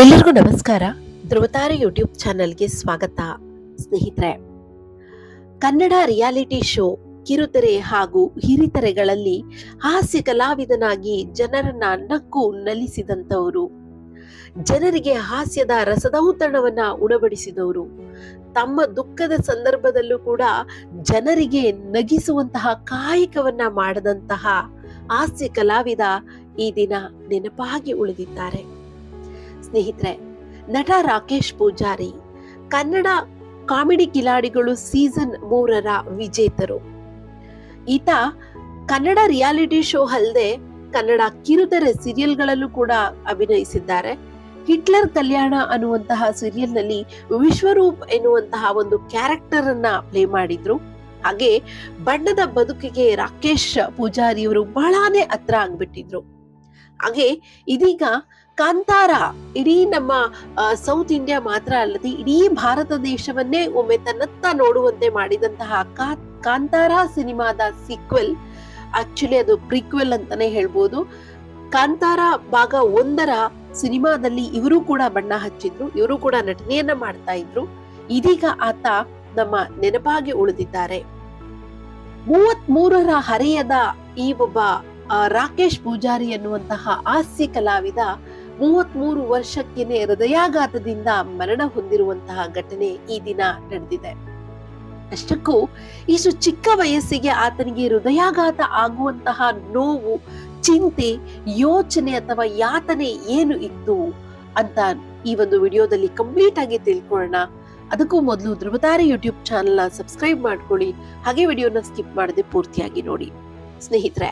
ಎಲ್ಲರಿಗೂ ನಮಸ್ಕಾರ. ಧ್ರುವತಾರೆ ಯೂಟ್ಯೂಬ್ ಚಾನೆಲ್ಗೆ ಸ್ವಾಗತ. ಸ್ನೇಹಿತರೆ, ಕನ್ನಡ ರಿಯಾಲಿಟಿ ಶೋ ಕಿರುತೆರೆ ಹಾಗೂ ಹಿರಿತೆರೆಗಳಲ್ಲಿ ಹಾಸ್ಯ ಕಲಾವಿದನಾಗಿ ಜನರನ್ನ ನಕ್ಕು ನಲಿಸಿದಂಥವರು, ಜನರಿಗೆ ಹಾಸ್ಯದ ರಸದೌತಣವನ್ನ ಉಣಬಡಿಸಿದವರು, ತಮ್ಮ ದುಃಖದ ಸಂದರ್ಭದಲ್ಲೂ ಕೂಡ ಜನರಿಗೆ ನಗಿಸುವಂತಹ ಕಾಯಕವನ್ನ ಮಾಡದಂತಹ ಹಾಸ್ಯ ಕಲಾವಿದ ಈ ದಿನ ನೆನಪಾಗಿ ಉಳಿದಿದ್ದಾರೆ. ಸ್ನೇಹಿತರೆ, ನಟ ರಾಕೇಶ್ ಪೂಜಾರಿ, ಕನ್ನಡ ಕಾಮಿಡಿ ಕಿಲಾಡಿಗಳು ಸೀಸನ್ ಮೂರರ ವಿಜೇತರು. ಈತ ಕನ್ನಡ ರಿಯಾಲಿಟಿ ಶೋ ಅಲ್ಲದೆ ಕನ್ನಡ ಕಿರುತೆರೆ ಸೀರಿಯಲ್ಗಳಲ್ಲೂ ಕೂಡ ಅಭಿನಯಿಸಿದ್ದಾರೆ. ಹಿಟ್ಲರ್ ಕಲ್ಯಾಣ ಅನ್ನುವಂತಹ ಸೀರಿಯಲ್ನಲ್ಲಿ ವಿಶ್ವರೂಪ್ ಎನ್ನುವಂತಹ ಒಂದು ಕ್ಯಾರೆಕ್ಟರ್ ಅನ್ನ ಪ್ಲೇ ಮಾಡಿದ್ರು. ಹಾಗೆ ಬಣ್ಣದ ಬದುಕಿಗೆ ರಾಕೇಶ್ ಪೂಜಾರಿಯವರು ಬಹಳಾನೇ ಹತ್ರ ಆಗ್ಬಿಟ್ಟಿದ್ರು. ಹಾಗೆ ಇದೀಗ ಕಾಂತಾರ. ಇಡೀ ನಮ್ಮ ಸೌತ್ ಇಂಡಿಯಾ ಮಾತ್ರ ಅಲ್ಲದೆ ಇಡೀ ಭಾರತ ದೇಶವನ್ನೇ ಒಮ್ಮೆ ತನ್ನತ್ತ ನೋಡುವಂತೆ ಮಾಡಿದಂತಹ ಕಾಂತಾರ ಸಿನಿಮಾದ ಸೀಕ್ವೆಲ್ ಆಕ್ಚುಲಿ ಅದು ಪ್ರಿಕ್ವೆಲ್ ಅಂತಾನೆ ಹೇಳ್ಬೋದು. ಕಾಂತಾರ ಭಾಗ ಒಂದರ ಸಿನಿಮಾದಲ್ಲಿ ಇವರು ಕೂಡ ಬಣ್ಣ ಹಚ್ಚಿದ್ರು, ಇವರು ಕೂಡ ನಟನೆಯನ್ನ ಮಾಡ್ತಾ ಇದ್ರು. ಇದೀಗ ಆತ ನಮ್ಮ ನೆನಪಾಗಿ ಉಳಿದಿದ್ದಾರೆ. ಮೂವತ್ ಮೂರರ ಹರೆಯದ ಈ ಒಬ್ಬ ರಾಕೇಶ್ ಪೂಜಾರಿ ಎನ್ನುವಂತಹ ಹಾಸ್ಯ ಕಲಾವಿದ ಮೂವತ್ಮೂರು ವರ್ಷಕ್ಕೇನೆ ಹೃದಯಾಘಾತದಿಂದ ಮರಣ ಹೊಂದಿರುವಂತಹ ಘಟನೆ ಈ ದಿನ ನಡೆದಿದೆ. ಅಷ್ಟಕ್ಕೂ ಇಷ್ಟು ಚಿಕ್ಕ ವಯಸ್ಸಿಗೆ ಆತನಿಗೆ ಹೃದಯಾಘಾತ ಆಗುವಂತಹ ನೋವು, ಚಿಂತೆ, ಯೋಚನೆ ಅಥವಾ ಯಾತನೆ ಏನು ಇತ್ತು ಅಂತ ಈ ಒಂದು ವಿಡಿಯೋದಲ್ಲಿ ಕಂಪ್ಲೀಟ್ ಆಗಿ ತಿಳ್ಕೊಳ್ಳೋಣ. ಅದಕ್ಕೂ ಮೊದಲು ಧ್ರುವತಾರೆ ಯೂಟ್ಯೂಬ್ ಚಾನೆಲ್ನ ಸಬ್ಸ್ಕ್ರೈಬ್ ಮಾಡ್ಕೊಳ್ಳಿ. ಹಾಗೆ ವಿಡಿಯೋನ ಸ್ಕಿಪ್ ಮಾಡದೆ ಪೂರ್ತಿಯಾಗಿ ನೋಡಿ. ಸ್ನೇಹಿತರೆ,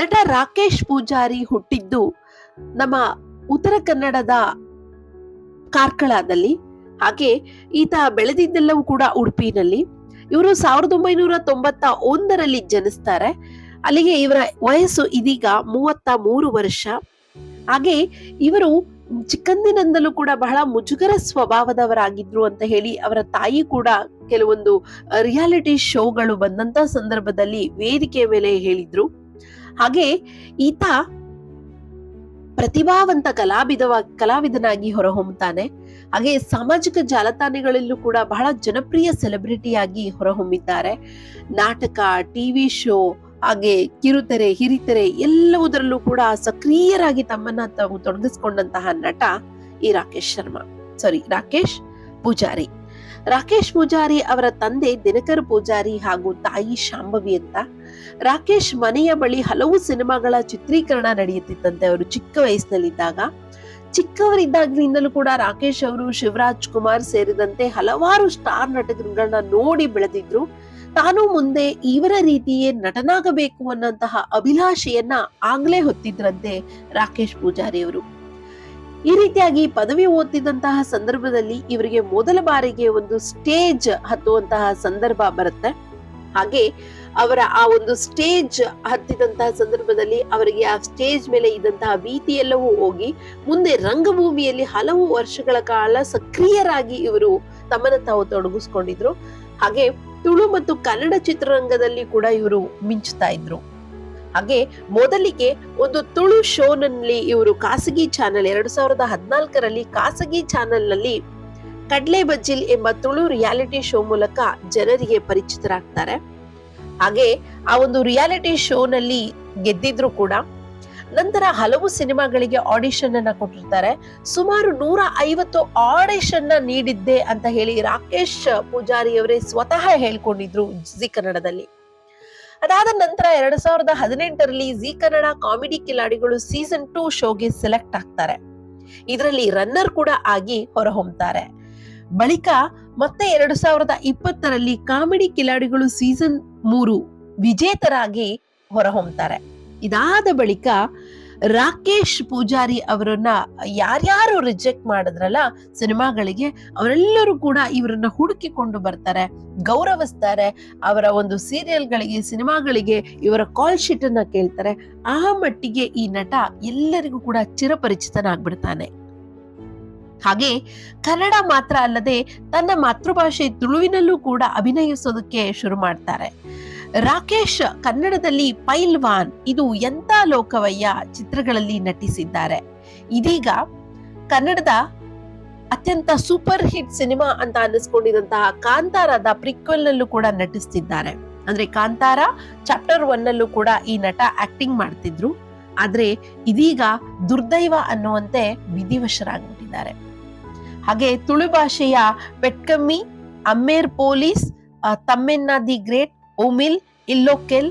ನಟ ರಾಕೇಶ್ ಪೂಜಾರಿ ಹುಟ್ಟಿದ್ದು ನಮ್ಮ ಉತ್ತರ ಕನ್ನಡದ ಕಾರ್ಕಳದಲ್ಲಿ, ಹಾಗೆ ಈತ ಬೆಳೆದಿದ್ದೆಲ್ಲವೂ ಕೂಡ ಉಡುಪಿನಲ್ಲಿ. ಇವರು ಸಾವಿರದ ಒಂಬೈನೂರ ತೊಂಬತ್ತ ಒಂದರಲ್ಲಿ ಜನಿಸ್ತಾರೆ. ಅಲ್ಲಿಗೆ ಇವರ ವಯಸ್ಸು ಇದೀಗ ಮೂವತ್ತ ಮೂರು ವರ್ಷ. ಹಾಗೆ ಇವರು ಚಿಕ್ಕಂದಿನಿಂದಲೂ ಕೂಡ ಬಹಳ ಮುಜುಗರ ಸ್ವಭಾವದವರಾಗಿದ್ರು ಅಂತ ಹೇಳಿ ಅವರ ತಾಯಿ ಕೂಡ ಕೆಲವೊಂದು ರಿಯಾಲಿಟಿ ಶೋಗಳು ಬಂದಂತ ಸಂದರ್ಭದಲ್ಲಿ ವೇದಿಕೆ ಮೇಲೆ ಹೇಳಿದ್ರು. ಹಾಗೆ ಈತ ಪ್ರತಿಭಾವಂತ ಕಲಾವಿದವ ಕಲಾವಿದನಾಗಿ ಹೊರಹೊಮ್ಮುತ್ತಾನೆ. ಹಾಗೆ ಸಾಮಾಜಿಕ ಜಾಲತಾಣಗಳಲ್ಲೂ ಕೂಡ ಬಹಳ ಜನಪ್ರಿಯ ಸೆಲೆಬ್ರಿಟಿಯಾಗಿ ಹೊರಹೊಮ್ಮಿದ್ದಾರೆ. ನಾಟಕ, ಟಿವಿ ಶೋ, ಹಾಗೆ ಕಿರುತೆರೆ, ಹಿರಿತೆರೆ ಎಲ್ಲವುದರಲ್ಲೂ ಕೂಡ ಸಕ್ರಿಯರಾಗಿ ತಮ್ಮನ್ನ ತಾವು ತೊಡಗಿಸಿಕೊಂಡಂತಹ ನಟ ಈ ರಾಕೇಶ್ ಶರ್ಮಾ. ಸಾರಿ ರಾಕೇಶ್ ಪೂಜಾರಿ. ರಾಕೇಶ್ ಪೂಜಾರಿ ಅವರ ತಂದೆ ದಿನಕರ್ ಪೂಜಾರಿ ಹಾಗೂ ತಾಯಿ ಶಾಂಭವಿ ಅಂತ. ರಾಕೇಶ್ ಮನೆಯ ಬಳಿ ಹಲವು ಸಿನಿಮಾಗಳ ಚಿತ್ರೀಕರಣ ನಡೆಯುತ್ತಿತ್ತಂತೆ ಅವರು ಚಿಕ್ಕ ವಯಸ್ಸಿನಲ್ಲಿದ್ದಾಗ. ಚಿಕ್ಕವರಿದ್ದಾಗಿನಿಂದಲೂ ಕೂಡ ರಾಕೇಶ್ ಅವರು, ಶಿವರಾಜ್ ಕುಮಾರ್ ಸೇರಿದಂತೆ ಹಲವಾರು ಸ್ಟಾರ್ ನಟರುಗಳನ್ನ ನೋಡಿ ಬೆಳೆದಿದ್ರು. ತಾನು ಮುಂದೆ ಇವರ ರೀತಿಯೇ ನಟನಾಗಬೇಕು ಅನ್ನಂತಹ ಅಭಿಲಾಷೆಯನ್ನ ಆಗ್ಲೇ ಹೊತ್ತಿದ್ರಂತೆ ರಾಕೇಶ್ ಪೂಜಾರಿ ಅವರು ಈ ರೀತಿಯಾಗಿ ಪದವಿ ಓದ್ತಿದ್ದಂತಹ ಸಂದರ್ಭದಲ್ಲಿ ಇವರಿಗೆ ಮೊದಲ ಬಾರಿಗೆ ಒಂದು ಸ್ಟೇಜ್ ಹತ್ತುವಂತಹ ಸಂದರ್ಭ ಬರುತ್ತೆ. ಹಾಗೆ ಅವರ ಆ ಒಂದು ಸ್ಟೇಜ್ ಹತ್ತಿದಂತಹ ಸಂದರ್ಭದಲ್ಲಿ ಅವರಿಗೆ ಆ ಸ್ಟೇಜ್ ಮೇಲೆ ಇದ್ದಂತಹ ಭೀತಿ ಎಲ್ಲವೂ ಹೋಗಿ ಮುಂದೆ ರಂಗಭೂಮಿಯಲ್ಲಿ ಹಲವು ವರ್ಷಗಳ ಕಾಲ ಸಕ್ರಿಯರಾಗಿ ಇವರು ತಮ್ಮನ್ನು ತಾವು ತೊಡಗಿಸ್ಕೊಂಡಿದ್ರು. ಹಾಗೆ ತುಳು ಮತ್ತು ಕನ್ನಡ ಚಿತ್ರರಂಗದಲ್ಲಿ ಕೂಡ ಇವರು ಮಿಂಚುತ್ತಾ ಇದ್ರು. ಹಾಗೆ ಮೊದಲಿಗೆ ಒಂದು ತುಳು ಶೋನಲ್ಲಿ ಇವರು ಖಾಸಗಿ ಚಾನೆಲ್ ಎರಡು ಸಾವಿರದ ಹದಿನಾಲ್ಕರಲ್ಲಿ ಖಾಸಗಿ ಚಾನೆಲ್ನಲ್ಲಿ ಕಡ್ಲೆ ಬಜ್ಜಿಲ್ ಎಂಬ ತುಳು ರಿಯಾಲಿಟಿ ಶೋ ಮೂಲಕ ಜನರಿಗೆ ಪರಿಚಿತರಾಗ್ತಾರೆ. ಹಾಗೆ ಆ ಒಂದು ರಿಯಾಲಿಟಿ ಶೋನಲ್ಲಿ ಗೆದ್ದಿದ್ರು ಕೂಡ ನಂತರ ಹಲವು ಸಿನಿಮಾಗಳಿಗೆ ಆಡಿಷನ್ ಅನ್ನ ಕೊಟ್ಟಿರ್ತಾರೆ. ಸುಮಾರು ನೂರ ಐವತ್ತು ಆಡಿಷನ್ನ ನೀಡಿದ್ದೆ ಅಂತ ಹೇಳಿ ರಾಕೇಶ್ ಪೂಜಾರಿ ಅವರೇ ಸ್ವತಃ ಹೇಳ್ಕೊಂಡಿದ್ರು ಜಿ ಕನ್ನಡದಲ್ಲಿ. ಅದಾದ ನಂತರ ಎರಡ್ ಸಾವಿರದ ಹದಿನೆಂಟರಲ್ಲಿ ಜಿ ಕನ್ನಡ ಕಾಮಿಡಿ ಕಿಲಾಡಿಗಳು ಸೀಸನ್ ಟೂ ಶೋಗೆ ಸೆಲೆಕ್ಟ್ ಆಗ್ತಾರೆ. ಇದರಲ್ಲಿ ರನ್ನರ್ ಕೂಡ ಆಗಿ ಹೊರಹೊಮ್ತಾರೆ. ಬಳಿಕ ಮತ್ತೆ ಎರಡು ಸಾವಿರದ ಇಪ್ಪತ್ತರಲ್ಲಿ ಕಾಮಿಡಿ ಕಿಲಾಡಿಗಳು ಸೀಸನ್ ಮೂರು ವಿಜೇತರಾಗಿ ಹೊರಹೊಮ್ತಾರೆ. ಇದಾದ ಬಳಿಕ ರಾಕೇಶ್ ಪೂಜಾರಿ ಅವರನ್ನ ಯಾರ್ಯಾರು ರಿಜೆಕ್ಟ್ ಮಾಡಿದ್ರಲ್ಲ ಸಿನಿಮಾಗಳಿಗೆ ಅವರೆಲ್ಲರೂ ಕೂಡ ಇವರನ್ನ ಹುಡುಕಿಕೊಂಡು ಬರ್ತಾರೆ, ಗೌರವಿಸ್ತಾರೆ, ಅವರ ಒಂದು ಸೀರಿಯಲ್ಗಳಿಗೆ, ಸಿನಿಮಾಗಳಿಗೆ ಇವರ ಕಾಲ್ ಶೀಟ್ ಅನ್ನ ಕೇಳ್ತಾರೆ. ಆ ಮಟ್ಟಿಗೆ ಈ ನಟ ಎಲ್ಲರಿಗೂ ಕೂಡ ಚಿರಪರಿಚಿತನಾಗ್ಬಿಡ್ತಾನೆ. ಹಾಗೆ ಕನ್ನಡ ಮಾತ್ರ ಅಲ್ಲದೆ ತನ್ನ ಮಾತೃಭಾಷೆ ತುಳುವಿನಲ್ಲೂ ಕೂಡ ಅಭಿನಯಿಸೋದಕ್ಕೆ ಶುರು ಮಾಡ್ತಾರೆ. ರಾಕೇಶ್ ಕನ್ನಡದಲ್ಲಿ ಪೈಲ್ವಾನ್, ಇದು ಎಂತ ಲೋಕವಯ್ಯ ಚಿತ್ರಗಳಲ್ಲಿ ನಟಿಸಿದ್ದಾರೆ. ಇದೀಗ ಕನ್ನಡದ ಅತ್ಯಂತ ಸೂಪರ್ ಹಿಟ್ ಸಿನಿಮಾ ಅಂತ ಅನ್ನಿಸ್ಕೊಂಡಿದಂತಹ ಕಾಂತಾರದ ಪ್ರಿಕ್ವೆಲ್ ನಲ್ಲೂ ಕೂಡ ನಟಿಸ್ತಿದ್ದಾರೆ. ಅಂದ್ರೆ ಕಾಂತಾರ ಚಾಪ್ಟರ್ ಒನ್ ನಲ್ಲೂ ಕೂಡ ಈ ನಟ ಆಕ್ಟಿಂಗ್ ಮಾಡ್ತಿದ್ರು. ಆದ್ರೆ ಇದೀಗ ದುರ್ದೈವ ಅನ್ನುವಂತೆ ವಿಧಿವಶರಾಗ್ಬಿಟ್ಟಿದ್ದಾರೆ. ಹಾಗೆ ತುಳು ಭಾಷೆಯ ಪೆಟ್ಕಮ್ಮಿ ಅಮ್ಮೇರ್ ಪೊಲೀಸ್ ತಮ್ಮೆನ್ನ ದಿ ಗ್ರೇಟ್, ಓಮಿಲ್, ಇಲ್ಲೋಕೆಲ್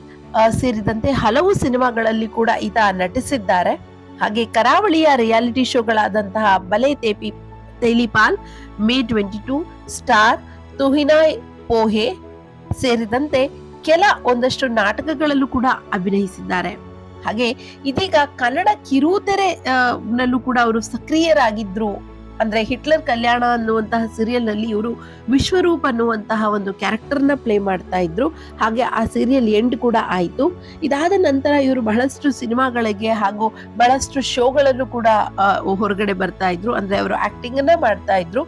ಸೇರಿದಂತೆ ಹಲವು ಸಿನಿಮಾಗಳಲ್ಲಿ ಕೂಡ ಈತ ನಟಿಸಿದ್ದಾರೆ. ಹಾಗೆ ಕರಾವಳಿಯ ರಿಯಾಲಿಟಿ ಶೋಗಳಾದಂತಹ ಬಲೆ ತೇಪಿ, ತೇಲಿಪಾಲ್, ಮೇ ಟ್ವೆಂಟಿ ಟೂ, ಸ್ಟಾರ್, ತುಹಿನಾಯ್ ಪೋಹೆ ಸೇರಿದಂತೆ ಕೆಲ ಒಂದಷ್ಟು ನಾಟಕಗಳಲ್ಲೂ ಕೂಡ ಅಭಿನಯಿಸಿದ್ದಾರೆ. ಹಾಗೆ ಇದೀಗ ಕನ್ನಡ ಕಿರುತೆರೆ ನಲ್ಲೂ ಕೂಡ ಅವರು ಸಕ್ರಿಯರಾಗಿದ್ರು. ಅಂದ್ರೆ ಹಿಟ್ಲರ್ ಕಲ್ಯಾಣ ಅನ್ನುವಂತಹ ಸೀರಿಯಲ್ನಲ್ಲಿ ಇವರು ವಿಶ್ವರೂಪ್ ಅನ್ನುವಂತಹ ಒಂದು ಕ್ಯಾರೆಕ್ಟರ್ನ ಪ್ಲೇ ಮಾಡ್ತಾ ಇದ್ರು. ಹಾಗೆ ಆ ಸೀರಿಯಲ್ ಎಂಡ್ ಕೂಡ ಆಯ್ತು. ಇದಾದ ನಂತರ ಇವರು ಬಹಳಷ್ಟು ಸಿನಿಮಾಗಳಿಗೆ ಹಾಗೂ ಬಹಳಷ್ಟು ಶೋಗಳನ್ನು ಕೂಡ ಹೊರಗಡೆ ಬರ್ತಾ ಇದ್ರು. ಅಂದ್ರೆ ಅವರು ಆಕ್ಟಿಂಗ್ ಅನ್ನ ಮಾಡ್ತಾ ಇದ್ರು.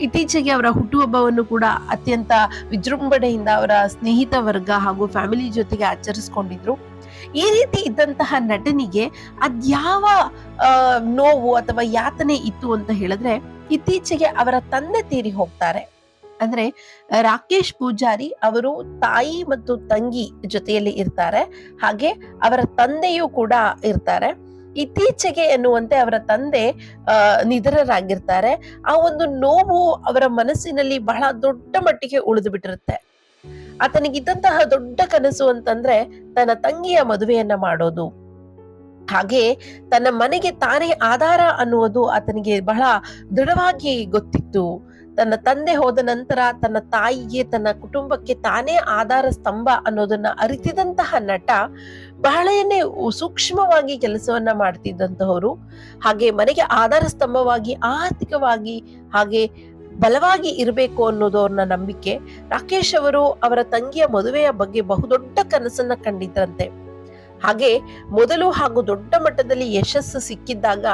ಇತ್ತೀಚೆಗೆ ಅವರ ಹುಟ್ಟುಹಬ್ಬವನ್ನು ಕೂಡ ಅತ್ಯಂತ ವಿಜೃಂಭಣೆಯಿಂದ ಅವರ ಸ್ನೇಹಿತ ವರ್ಗ ಹಾಗೂ ಫ್ಯಾಮಿಲಿ ಜೊತೆಗೆ ಆಚರಿಸ್ಕೊಂಡಿದ್ರು. ಈ ರೀತಿ ಇದ್ದಂತಹ ನಟನಿಗೆ ಅದ್ಯಾವ ಯಾವ ನೋವು ಅಥವಾ ಯಾತನೆ ಇತ್ತು ಅಂತ ಹೇಳಿದ್ರೆ ಇತ್ತೀಚೆಗೆ ಅವರ ತಂದೆ ತೀರಿ ಹೋಗ್ತಾರೆ. ಅಂದ್ರೆ ರಾಕೇಶ್ ಪೂಜಾರಿ ಅವರು ತಾಯಿ ಮತ್ತು ತಂಗಿ ಜೊತೆಯಲ್ಲಿ ಇರ್ತಾರೆ. ಹಾಗೆ ಅವರ ತಂದೆಯೂ ಕೂಡ ಇರ್ತಾರೆ. ಇತ್ತೀಚೆಗೆ ಎನ್ನುವಂತೆ ಅವರ ತಂದೆ ನಿಧನರಾಗಿರ್ತಾರೆ. ಆ ಒಂದು ನೋವು ಅವರ ಮನಸ್ಸಿನಲ್ಲಿ ಬಹಳ ದೊಡ್ಡ ಮಟ್ಟಿಗೆ ಉಳಿದು ಬಿಟ್ಟಿರುತ್ತೆ. ಆತನಿಗಿದ್ದಂತಹ ದೊಡ್ಡ ಕನಸು ಅಂತಂದ್ರೆ ತನ್ನ ತಂಗಿಯ ಮದುವೆಯನ್ನ ಮಾಡೋದು. ಹಾಗೆ ತನ್ನ ಮನೆಗೆ ತಾನೇ ಆಧಾರ ಅನ್ನುವುದು ಆತನಿಗೆ ಬಹಳ ದೃಢವಾಗಿ ಗೊತ್ತಿತ್ತು. ತನ್ನ ತಂದೆ ಹೋದ ನಂತರ ತನ್ನ ತಾಯಿಗೆ ತನ್ನ ಕುಟುಂಬಕ್ಕೆ ತಾನೇ ಆಧಾರ ಸ್ತಂಭ ಅನ್ನೋದನ್ನ ಅರಿತಿದಂತಹ ನಟ ಬಹಳನೇ ಸೂಕ್ಷ್ಮವಾಗಿ ಕೆಲಸವನ್ನ ಮಾಡ್ತಿದ್ದಂತಹವರು. ಹಾಗೆ ಮನೆಗೆ ಆಧಾರ ಸ್ತಂಭವಾಗಿ ಆರ್ಥಿಕವಾಗಿ ಹಾಗೆ ಬಲವಾಗಿ ಇರಬೇಕು ಅನ್ನೋದು ಅವ್ರನ್ನ ನಂಬಿಕೆ. ರಾಕೇಶ್ ಅವರು ಅವರ ತಂಗಿಯ ಮದುವೆಯ ಬಗ್ಗೆ ಬಹುದೊಡ್ಡ ಕನಸನ್ನ ಕಂಡಿದ್ರಂತೆ. ಹಾಗೆ ಮೊದಲು ಹಾಗೂ ದೊಡ್ಡ ಮಟ್ಟದಲ್ಲಿ ಯಶಸ್ಸು ಸಿಕ್ಕಿದ್ದಾಗ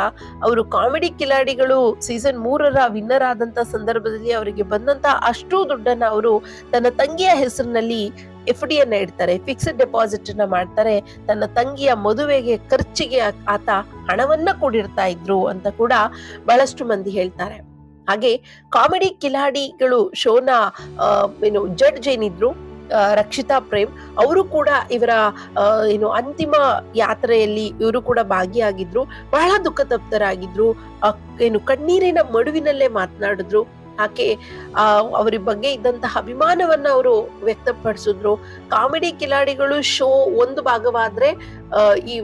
ಅವರು ಕಾಮಿಡಿ ಕಿಲಾಡಿಗಳು ಸೀಸನ್ ಮೂರರ ವಿನ್ನರ್ ಆದಂತ ಸಂದರ್ಭದಲ್ಲಿ ಅವರಿಗೆ ಬಂದಂತ ಅಷ್ಟು ದುಡ್ಡನ್ನ ಅವರು ತನ್ನ ತಂಗಿಯ ಹೆಸರಿನಲ್ಲಿ ಎಫ್ ಡಿ ಅನ್ನ ಇಡ್ತಾರೆ ಫಿಕ್ಸ್ಡ್ ಡೆಪಾಸಿಟ್ ಅನ್ನ ಮಾಡ್ತಾರೆ, ತನ್ನ ತಂಗಿಯ ಮದುವೆಗೆ ಖರ್ಚಿಗೆ ಆತ ಹಣವನ್ನ ಕೂಡಿರ್ತಾ ಇದ್ರು ಅಂತ ಕೂಡ ಬಹಳಷ್ಟು ಮಂದಿ ಹೇಳ್ತಾರೆ. ಹಾಗೆ ಕಾಮಿಡಿ ಕಿಲಾಡಿಗಳು ಶೋನ ಏನು ಜಡ್ಜ್ ಏನಿದ್ರು ರಕ್ಷಿತಾ ಪ್ರೇಮ್ ಅವರು ಕೂಡ ಇವರ ಏನು ಅಂತಿಮ ಯಾತ್ರೆಯಲ್ಲಿ ಇವರು ಕೂಡ ಭಾಗಿಯಾಗಿದ್ರು ಬಹಳ ದುಃಖ ತಪ್ತರಾಗಿದ್ರು ಆ, ಏನು ಕಣ್ಣೀರಿನ ಮಡುವಿನಲ್ಲೇ ಮಾತನಾಡಿದ್ರು. ಆಕೆ ಆ, ಅವ್ರ ಬಗ್ಗೆ ಇದ್ದಂತಹ ಅಭಿಮಾನವನ್ನ ಅವರು ವ್ಯಕ್ತಪಡಿಸಿದ್ರು. ಕಾಮಿಡಿ ಕಿಲಾಡಿಗಳು ಶೋ ಒಂದು ಭಾಗವಾದ್ರೆ ಈ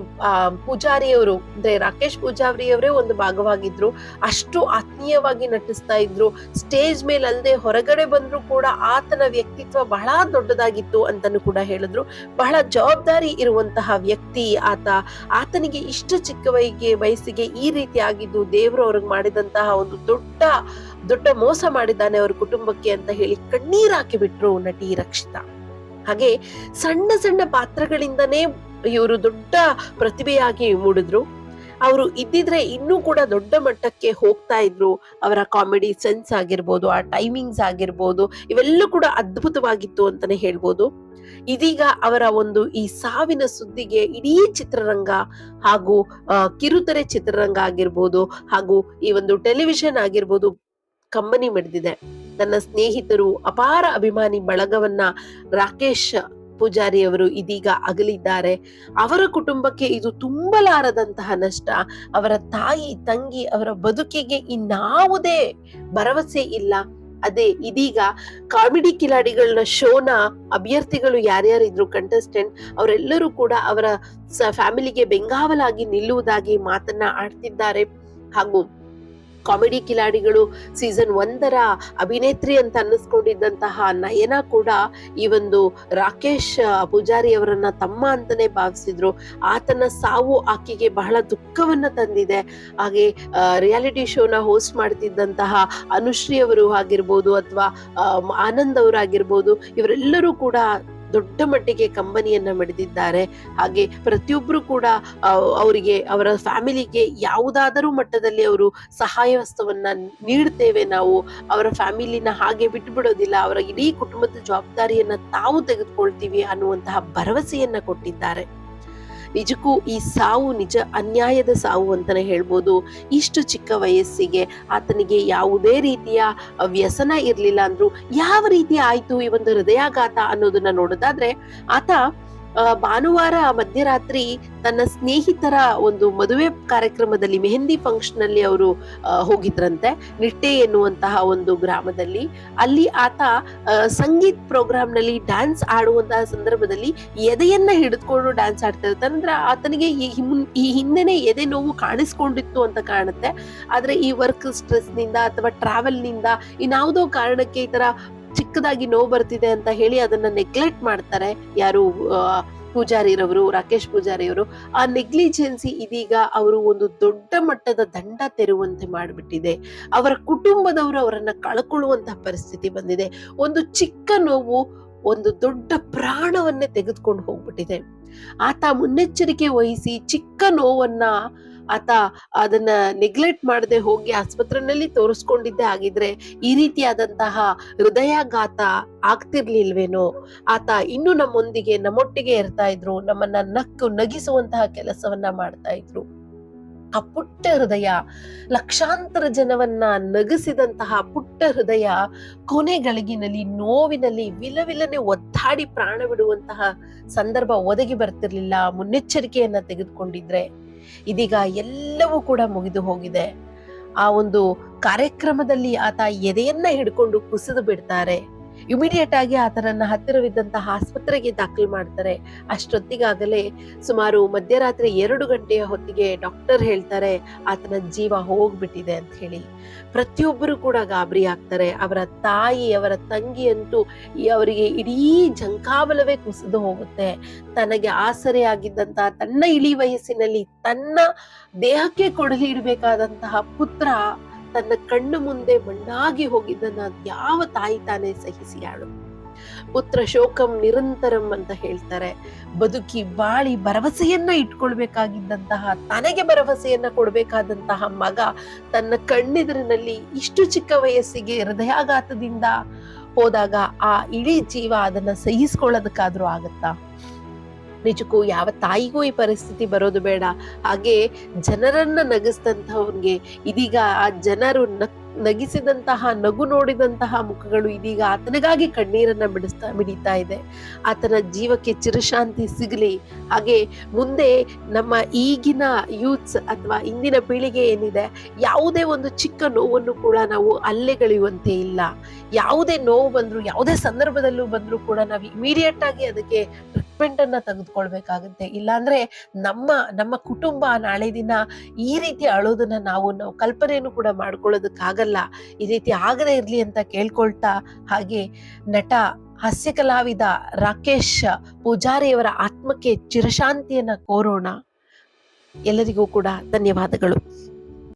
ಪೂಜಾರಿಯವರು, ಅಂದ್ರೆ ರಾಕೇಶ್ ಪೂಜಾರಿಯವರೇ ಒಂದು ಭಾಗವಾಗಿದ್ರು. ಅಷ್ಟು ಆತ್ಮೀಯವಾಗಿ ನಟಿಸ್ತಾ ಇದ್ರು. ಸ್ಟೇಜ್ ಮೇಲೆ ಅಲ್ಲದೆ ಹೊರಗಡೆ ಬಂದ್ರು ಕೂಡ ಆತನ ವ್ಯಕ್ತಿತ್ವ ಬಹಳ ದೊಡ್ಡದಾಗಿತ್ತು ಅಂತಾನು ಕೂಡ ಹೇಳಿದ್ರು. ಬಹಳ ಜವಾಬ್ದಾರಿ ಇರುವಂತಹ ವ್ಯಕ್ತಿ ಆತ. ಆತನಿಗೆ ಇಷ್ಟು ಚಿಕ್ಕ ವಯಸ್ಸಿಗೆ ವಯಸ್ಸಿಗೆ ಈ ರೀತಿ ಆಗಿದ್ದು ದೇವರು ಅವ್ರಿಗೆ ಮಾಡಿದಂತಹ ಒಂದು ದೊಡ್ಡ ದೊಡ್ಡ ಮೋಸ ಮಾಡಿದ್ದಾನೆ ಅವ್ರ ಕುಟುಂಬಕ್ಕೆ ಅಂತ ಹೇಳಿ ಕಣ್ಣೀರ್ ಹಾಕಿಬಿಟ್ರು ನಟಿ ರಕ್ಷಿತಾ. ಹಾಗೆ ಸಣ್ಣ ಸಣ್ಣ ಪಾತ್ರಗಳಿಂದನೇ ಇವರು ದೊಡ್ಡ ಪ್ರತಿಭೆಯಾಗಿ ಮೂಡಿದ್ರು. ಅವರು ಇದ್ದಿದ್ರೆ ಇನ್ನೂ ಕೂಡ ದೊಡ್ಡ ಮಟ್ಟಕ್ಕೆ ಹೋಗ್ತಾ ಇದ್ರು. ಅವರ ಕಾಮಿಡಿ ಸೆನ್ಸ್ ಆಗಿರ್ಬೋದು, ಆ ಟೈಮಿಂಗ್ಸ್ ಆಗಿರ್ಬೋದು, ಇವೆಲ್ಲೂ ಕೂಡ ಅದ್ಭುತವಾಗಿತ್ತು ಅಂತಾನೆ ಹೇಳ್ಬೋದು. ಇದೀಗ ಅವರ ಒಂದು ಈ ಸಾವಿನ ಸುದ್ದಿಗೆ ಇಡೀ ಚಿತ್ರರಂಗ ಹಾಗೂ ಕಿರುತೆರೆ ಚಿತ್ರರಂಗ ಆಗಿರ್ಬೋದು ಹಾಗೂ ಈ ಒಂದು ಟೆಲಿವಿಷನ್ ಆಗಿರ್ಬೋದು ಕಂಬನಿ ಮಿಡಿದಿದೆ. ತನ್ನ ಸ್ನೇಹಿತರು ಅಪಾರ ಅಭಿಮಾನಿ ಬಳಗವನ್ನ ರಾಕೇಶ್ ಪೂಜಾರಿ ಅವರು ಇದೀಗ ಅಗಲಿದ್ದಾರೆ. ಅವರ ಕುಟುಂಬಕ್ಕೆ ಇದು ತುಂಬಲಾರದಂತಹ ನಷ್ಟ. ಅವರ ತಾಯಿ, ತಂಗಿ, ಅವರ ಬದುಕಿಗೆ ಇನ್ನಾವುದೇ ಭರವಸೆ ಇಲ್ಲ. ಅದೇ ಇದೀಗ ಕಾಮಿಡಿ ಕಿಲಾಡಿಗಳನ್ನ ಶೋನ ಅಭ್ಯರ್ಥಿಗಳು ಯಾರ್ಯಾರಿದ್ರು ಕಂಟೆಸ್ಟೆಂಟ್ ಅವರೆಲ್ಲರೂ ಕೂಡ ಅವರ ಫ್ಯಾಮಿಲಿಗೆ ಬೆಂಗಾವಲಾಗಿ ನಿಲ್ಲುವುದಾಗಿ ಮಾತನ್ನ ಆಡ್ತಿದ್ದಾರೆ. ಹಾಗೂ ಕಾಮಿಡಿ ಕಿಲಾಡಿಗಳು ಸೀಸನ್ ಒಂದರ ಅಭಿನೇತ್ರಿ ಅಂತ ಅನ್ನಿಸ್ಕೊಂಡಿದ್ದಂತಹ ನಯನ ಕೂಡ ಈ ಒಂದು ರಾಕೇಶ್ ಪೂಜಾರಿ ಅವರನ್ನ ತಮ್ಮ ಅಂತಾನೆ ಭಾವಿಸಿದ್ರು. ಆತನ ಸಾವು ಆಕೆಗೆ ಬಹಳ ದುಃಖವನ್ನ ತಂದಿದೆ. ಹಾಗೆ ರಿಯಾಲಿಟಿ ಶೋನ ಹೋಸ್ಟ್ ಮಾಡ್ತಿದ್ದಂತಹ ಅನುಶ್ರೀ ಅವರು ಆಗಿರ್ಬೋದು ಅಥವಾ ಆನಂದ್ ಅವರಾಗಿರ್ಬೋದು, ಇವರೆಲ್ಲರೂ ಕೂಡ ದೊಡ್ಡ ಮಟ್ಟಿಗೆ ಕಂಬನಿಯನ್ನ ಮಿಡಿದಿದ್ದಾರೆ. ಹಾಗೆ ಪ್ರತಿಯೊಬ್ಬರು ಕೂಡ ಅವರಿಗೆ, ಅವರ ಫ್ಯಾಮಿಲಿಗೆ ಯಾವುದಾದರೂ ಮಟ್ಟದಲ್ಲಿ ಅವರು ಸಹಾಯ ವಸ್ತುವನ್ನ ನೀಡ್ತೇವೆ ನಾವು. ಅವರ ಫ್ಯಾಮಿಲಿನ ಹಾಗೆ ಬಿಟ್ಟು ಬಿಡೋದಿಲ್ಲ ಅವರ ಇಡೀ ಕುಟುಂಬದ ಜವಾಬ್ದಾರಿಯನ್ನ ತಾವು ತೆಗೆದುಕೊಳ್ತೀವಿ ಅನ್ನುವಂತಹ ಭರವಸೆಯನ್ನ ಕೊಟ್ಟಿದ್ದಾರೆ. ನಿಜಕ್ಕೂ ಈ ಸಾವು ನಿಜ ಅನ್ಯಾಯದ ಸಾವು ಅಂತಾನೆ ಹೇಳ್ಬೋದು. ಇಷ್ಟು ಚಿಕ್ಕ ವಯಸ್ಸಿಗೆ ಆತನಿಗೆ ಯಾವುದೇ ರೀತಿಯ ವ್ಯಸನ ಇರಲಿಲ್ಲ ಅಂದ್ರು ಯಾವ ರೀತಿ ಆಯ್ತು ಈ ಒಂದು ಹೃದಯಾಘಾತ ಅನ್ನೋದನ್ನ ನೋಡೋದಾದ್ರೆ, ಆತ ಭಾನುವಾರ ಮಧ್ಯರಾತ್ರಿ ತನ್ನ ಸ್ನೇಹಿತರ ಒಂದು ಮದುವೆ ಕಾರ್ಯಕ್ರಮದಲ್ಲಿ, ಮೆಹಂದಿ ಫಂಕ್ಷನ್ ಅಲ್ಲಿ ಅವರು ಹೋಗಿದ್ರಂತೆ, ನಿಟ್ಟೆ ಎನ್ನುವಂತಹ ಒಂದು ಗ್ರಾಮದಲ್ಲಿ. ಅಲ್ಲಿ ಆತ ಸಂಗೀತ್ ಪ್ರೋಗ್ರಾಮ್ನಲ್ಲಿ ಡ್ಯಾನ್ಸ್ ಆಡುವಂತಹ ಸಂದರ್ಭದಲ್ಲಿ ಎದೆಯನ್ನ ಹಿಡಿದುಕೊಂಡು ಡ್ಯಾನ್ಸ್ ಆಡ್ತಾ ಇರ್ತಾರೆ ಅಂದ್ರೆ ಆತನಿಗೆ ಈ ಈ ಹಿಂದೆನೆ ಎದೆ ನೋವು ಕಾಣಿಸ್ಕೊಂಡಿತ್ತು ಅಂತ ಕಾಣುತ್ತೆ. ಆದ್ರೆ ಈ ವರ್ಕ್ ಸ್ಟ್ರೆಸ್ನಿಂದ ಅಥವಾ ಟ್ರಾವೆಲ್ನಿಂದ ಇನ್ಯಾವುದೋ ಕಾರಣಕ್ಕೆ ಈ ತರ ಚಿಕ್ಕದಾಗಿ ನೋವು ಬರ್ತಿದೆ ಅಂತ ಹೇಳಿ ಅದನ್ನ ನೆಗ್ಲೆಕ್ಟ್ ಮಾಡ್ತಾರೆ. ಯಾರು ಪೂಜಾರಿರವರು, ರಾಕೇಶ್ ಪೂಜಾರಿಯವರು, ಆ ನೆಗ್ಲಿಜೆನ್ಸಿ ಇದೀಗ ಅವರು ಒಂದು ದೊಡ್ಡ ಮಟ್ಟದ ದಂಡ ತೆರುವಂತೆ ಮಾಡಿಬಿಟ್ಟಿದೆ. ಅವರ ಕುಟುಂಬದವರು ಅವರನ್ನ ಕಳ್ಕೊಳ್ಳುವಂತಹ ಪರಿಸ್ಥಿತಿ ಬಂದಿದೆ. ಒಂದು ಚಿಕ್ಕ ನೋವು ಒಂದು ದೊಡ್ಡ ಪ್ರಾಣವನ್ನೇ ತೆಗೆದುಕೊಂಡು ಹೋಗ್ಬಿಟ್ಟಿದೆ. ಆತ ಮುನ್ನೆಚ್ಚರಿಕೆ ವಹಿಸಿ ಚಿಕ್ಕ ನೋವನ್ನ ಆತ ಅದನ್ನ ನೆಗ್ಲೆಕ್ಟ್ ಮಾಡದೆ ಹೋಗಿ ಆಸ್ಪತ್ರೆಯಲ್ಲಿ ತೋರಿಸ್ಕೊಂಡಿದ್ದೆ ಆಗಿದ್ರೆ ಈ ರೀತಿಯಾದಂತಹ ಹೃದಯಾಘಾತ ಆಗ್ತಿರ್ಲಿಲ್ವೇನೋ? ಆತ ಇನ್ನು ನಮ್ಮೊಂದಿಗೆ, ನಮ್ಮೊಟ್ಟಿಗೆ ಇರ್ತಾ ಇದ್ರು, ನಮ್ಮನ್ನ ನಕ್ಕು ನಗಿಸುವಂತಹ ಕೆಲಸವನ್ನ ಮಾಡ್ತಾ ಇದ್ರು. ಆ ಪುಟ್ಟ ಹೃದಯ, ಲಕ್ಷಾಂತರ ಜನವನ್ನ ನಗಿಸಿದಂತಹ ಪುಟ್ಟ ಹೃದಯ ಕೊನೆಗಳಿಗಿನಲ್ಲಿ, ನೋವಿನಲ್ಲಿ ವಿಲವಿಲನೆ ಒದ್ದಾಡಿ ಪ್ರಾಣ ಬಿಡುವಂತಹ ಸಂದರ್ಭ ಒದಗಿ ಬರ್ತಿರ್ಲಿಲ್ಲ. ಮುನ್ನೆಚ್ಚರಿಕೆಯನ್ನ ತೆಗೆದುಕೊಂಡಿದ್ರೆ ಇದೀಗ ಎಲ್ಲವೂ ಕೂಡ ಮುಗಿದು ಹೋಗಿದೆ. ಆ ಒಂದು ಕಾರ್ಯಕ್ರಮದಲ್ಲಿ ಆತ ಎದೆಯನ್ನ ಹಿಡ್ಕೊಂಡು ಕುಸಿದು ಬಿಡ್ತಾರೆ. ಇಮಿಡಿಯೇಟ್ ಆಗಿ ಆತನನ್ನ ಹತ್ತಿರವಿದ್ದಂತಹ ಆಸ್ಪತ್ರೆಗೆ ದಾಖಲು ಮಾಡ್ತಾರೆ. ಅಷ್ಟೊತ್ತಿಗಾಗಲೇ ಸುಮಾರು ಮಧ್ಯರಾತ್ರಿ ಎರಡು ಗಂಟೆಯ ಹೊತ್ತಿಗೆ ಡಾಕ್ಟರ್ ಹೇಳ್ತಾರೆ, ಆತನ ಜೀವ ಹೋಗ್ಬಿಟ್ಟಿದೆ ಅಂತ ಹೇಳಿ. ಪ್ರತಿಯೊಬ್ಬರು ಕೂಡ ಗಾಬರಿ ಆಗ್ತಾರೆ. ಅವರ ತಾಯಿ, ಅವರ ತಂಗಿ ಅಂತೂ ಅವರಿಗೆ ಇಡೀ ಜಂಕಾಬಲವೇ ಕುಸಿದು ಹೋಗುತ್ತೆ. ತನಗೆ ಆಸರೆ ಆಗಿದ್ದಂತಹ ತನ್ನ ಇಳಿ ವಯಸ್ಸಿನಲ್ಲಿ ತನ್ನ ದೇಹಕ್ಕೆ ಕೊಡಲಿ ಇಡಬೇಕಾದಂತಹ ಪುತ್ರ ತನ್ನ ಕಣ್ಣು ಮುಂದೆ ಮಣ್ಣಾಗಿ ಹೋಗಿದ್ದನ್ನ ಯಾವ ತಾಯಿ ತಾನೇ ಸಹಿಸಿಯಾಳು ಪುತ್ರ ಶೋಕಂ ನಿರಂತರಂ ಅಂತ ಹೇಳ್ತಾರೆ. ಬದುಕಿ ಬಾಳಿ ಭರವಸೆಯನ್ನ ಇಟ್ಕೊಳ್ಬೇಕಾಗಿದ್ದಂತಹ, ತನಗೆ ಭರವಸೆಯನ್ನ ಕೊಡ್ಬೇಕಾದಂತಹ ಮಗ ತನ್ನ ಕಣ್ಣೆದುರಿನಲ್ಲಿ ಇಷ್ಟು ಚಿಕ್ಕ ವಯಸ್ಸಿಗೆ ಹೃದಯಾಘಾತದಿಂದ ಹೋದಾಗ ಆ ಇಡೀ ಜೀವ ಅದನ್ನ ಸಹಿಸ್ಕೊಳ್ಳೋದಕ್ಕಾದ್ರೂ ಆಗತ್ತಾ? ನಿಜಕ್ಕೂ ಯಾವ ತಾಯಿಗೂ ಈ ಪರಿಸ್ಥಿತಿ ಬರೋದು ಬೇಡ. ಹಾಗೆ ಜನರನ್ನ ನಗಿಸಿದಂತವನ್ಗೆ ಇದೀಗ ಆ ಜನರು ನಕ್ ನಗಿಸಿದಂತಹ, ನಗು ನೋಡಿದಂತಹ ಮುಖಗಳು ಇದೀಗ ಆತನಿಗಾಗಿ ಕಣ್ಣೀರನ್ನ ಬಿಡಿಸ್ತಾ ಬಿಡಿತಾ ಇದೆ. ಆತನ ಜೀವಕ್ಕೆ ಚಿರಶಾಂತಿ ಸಿಗಲಿ. ಹಾಗೆ ಮುಂದೆ ನಮ್ಮ ಈಗಿನ ಯೂತ್ಸ್ ಅಥವಾ ಇಂದಿನ ಪೀಳಿಗೆ ಏನಿದೆ, ಯಾವುದೇ ಒಂದು ಚಿಕ್ಕ ನೋವನ್ನು ಕೂಡ ನಾವು ಅಲ್ಲೆಗಳಿಯುವಂತೆ ಇಲ್ಲ. ಯಾವುದೇ ನೋವು ಬಂದ್ರು, ಯಾವುದೇ ಸಂದರ್ಭದಲ್ಲೂ ಬಂದ್ರು ಕೂಡ ನಾವು ಇಮಿಡಿಯೇಟ್ ಆಗಿ ಅದಕ್ಕೆ ಟ್ರೀಟ್ಮೆಂಟ್ ಅನ್ನ ತೆಗೆದುಕೊಳ್ಬೇಕಾಗುತ್ತೆ. ಇಲ್ಲಾಂದ್ರೆ ನಮ್ಮ ನಮ್ಮ ಕುಟುಂಬ ನಾಳೆ ದಿನ ಈ ರೀತಿ ಅಳೋದನ್ನ ನಾವು ನಾವು ಕಲ್ಪನೆಯನ್ನು ಕೂಡ ಮಾಡ್ಕೊಳ್ಳೋದಕ್ಕಾಗಲ್ಲ. ಈ ರೀತಿ ಆಗದೇ ಇರಲಿ ಅಂತ ಕೇಳ್ಕೊಳ್ತಾ ಹಾಗೆ ನಟ ಹಾಸ್ಯ ಕಲಾವಿದ ರಾಕೇಶ್ ಪೂಜಾರಿಯವರ ಆತ್ಮಕ್ಕೆ ಚಿರಶಾಂತಿಯನ್ನ ಕೋರೋಣ. ಎಲ್ಲರಿಗೂ ಕೂಡ ಧನ್ಯವಾದಗಳು.